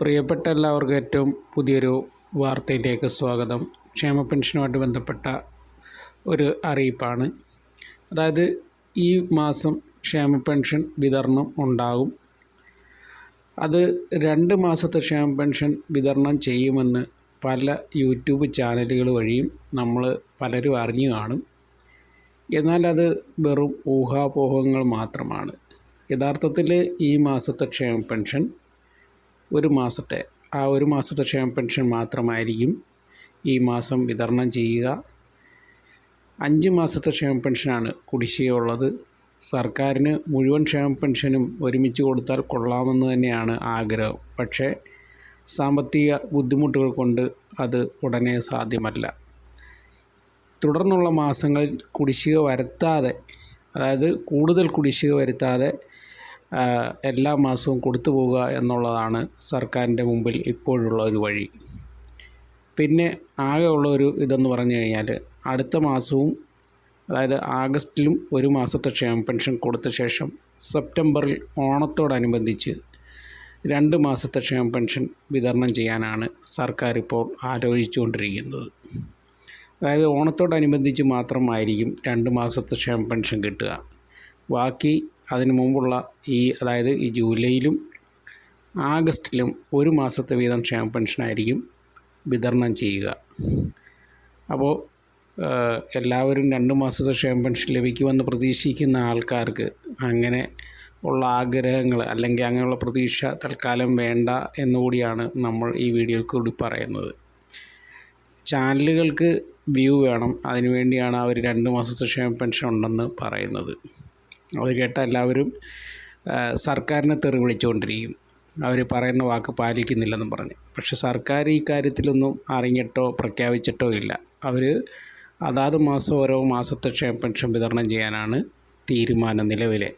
പ്രിയപ്പെട്ട എല്ലാവർക്കും ഏറ്റവും പുതിയൊരു വാർത്തയിലേക്ക് സ്വാഗതം. ക്ഷേമ പെൻഷനുമായിട്ട് ബന്ധപ്പെട്ട ഒരു അറിയിപ്പാണ്. അതായത് ഈ മാസം ക്ഷേമ പെൻഷൻ വിതരണം ഉണ്ടാകും. അത് രണ്ട് മാസത്തെ ക്ഷേമ പെൻഷൻ വിതരണം ചെയ്യുമെന്ന് പല യൂട്യൂബ് ചാനലുകൾ വഴിയും നമ്മൾ പലരും അറിഞ്ഞു കാണും. എന്നാൽ അത് വെറും ഊഹാപോഹങ്ങൾ മാത്രമാണ്. യഥാർത്ഥത്തിൽ ഈ മാസത്തെ ക്ഷേമ പെൻഷൻ ഒരു മാസത്തെ ആ ഒരു മാസത്തെ ക്ഷേമ പെൻഷൻ മാത്രമായിരിക്കും ഈ മാസം വിതരണം ചെയ്യുക. അഞ്ച് മാസത്തെ ക്ഷേമ പെൻഷനാണ് കുടിശ്ശികയുള്ളത്. സർക്കാരിന് മുഴുവൻ ക്ഷേമ പെൻഷനും ഒരുമിച്ച് കൊടുത്താൽ കൊള്ളാമെന്ന് തന്നെയാണ് ആഗ്രഹം. പക്ഷേ സാമ്പത്തിക ബുദ്ധിമുട്ടുകൾ കൊണ്ട് അത് ഉടനെ സാധ്യമല്ല. തുടർന്നുള്ള മാസങ്ങളിൽ കുടിശ്ശിക വരുത്താതെ അതായത് കൂടുതൽ കുടിശ്ശിക വരുത്താതെ എല്ലാ മാസവും കൊടുത്തു പോവുക എന്നുള്ളതാണ് സർക്കാരിന്റെ മുമ്പിൽ ഇപ്പോഴുള്ള ഒരു വഴി. പിന്നെ ആകെ ഉള്ള ഒരു ഇതെന്ന് പറഞ്ഞു കഴിഞ്ഞാൽ അടുത്ത മാസവും അതായത് ആഗസ്റ്റിലും ഒരു മാസത്തെ ക്ഷേമ പെൻഷൻ കൊടുത്ത ശേഷം സെപ്റ്റംബറിൽ ഓണത്തോടനുബന്ധിച്ച് രണ്ട് മാസത്തെ ക്ഷേമ പെൻഷൻ വിതരണം ചെയ്യാനാണ് സർക്കാർ ഇപ്പോൾ ആലോചിച്ചുകൊണ്ടിരിക്കുന്നത്. അതായത് ഓണത്തോടനുബന്ധിച്ച് മാത്രമായിരിക്കും രണ്ട് മാസത്തെ ക്ഷേമ പെൻഷൻ കിട്ടുക. ബാക്കി അതിന് മുമ്പുള്ള ഈ അതായത് ഈ ജൂലൈയിലും ആഗസ്റ്റിലും ഒരു മാസത്തെ വീതം ക്ഷേമ പെൻഷനായിരിക്കും വിതരണം ചെയ്യുക. അപ്പോൾ എല്ലാവരും രണ്ട് മാസത്തെ ക്ഷേമ പെൻഷൻ ലഭിക്കുമെന്ന് പ്രതീക്ഷിക്കുന്ന ആൾക്കാർക്ക് അങ്ങനെ ഉള്ള ആഗ്രഹങ്ങൾ അല്ലെങ്കിൽ അങ്ങനെയുള്ള പ്രതീക്ഷ തൽക്കാലം വേണ്ട എന്നുകൂടിയാണ് നമ്മൾ ഈ വീഡിയോയിൽ കൂടി പറയുന്നത്. ചാനലുകൾക്ക് വ്യൂ വേണം. അതിനുവേണ്ടിയാണ് അവർ രണ്ട് മാസത്തെ ക്ഷേമ പെൻഷൻ ഉണ്ടെന്ന് പറയുന്നത്. അത് കേട്ട എല്ലാവരും സർക്കാരിനെ തെറി വിളിച്ചുകൊണ്ടിരിക്കും. അവർ പറയുന്ന വാക്ക് പാലിക്കുന്നില്ലെന്നും പറഞ്ഞ്. പക്ഷെ സർക്കാർ ഈ കാര്യത്തിലൊന്നും അറിഞ്ഞിട്ടോ പ്രഖ്യാപിച്ചിട്ടോ ഇല്ല. അവർ അതാത് മാസം ഓരോ മാസത്തെ ക്ഷേമ പെൻഷൻ വിതരണം ചെയ്യാനാണ് തീരുമാനം നിലവിലെ.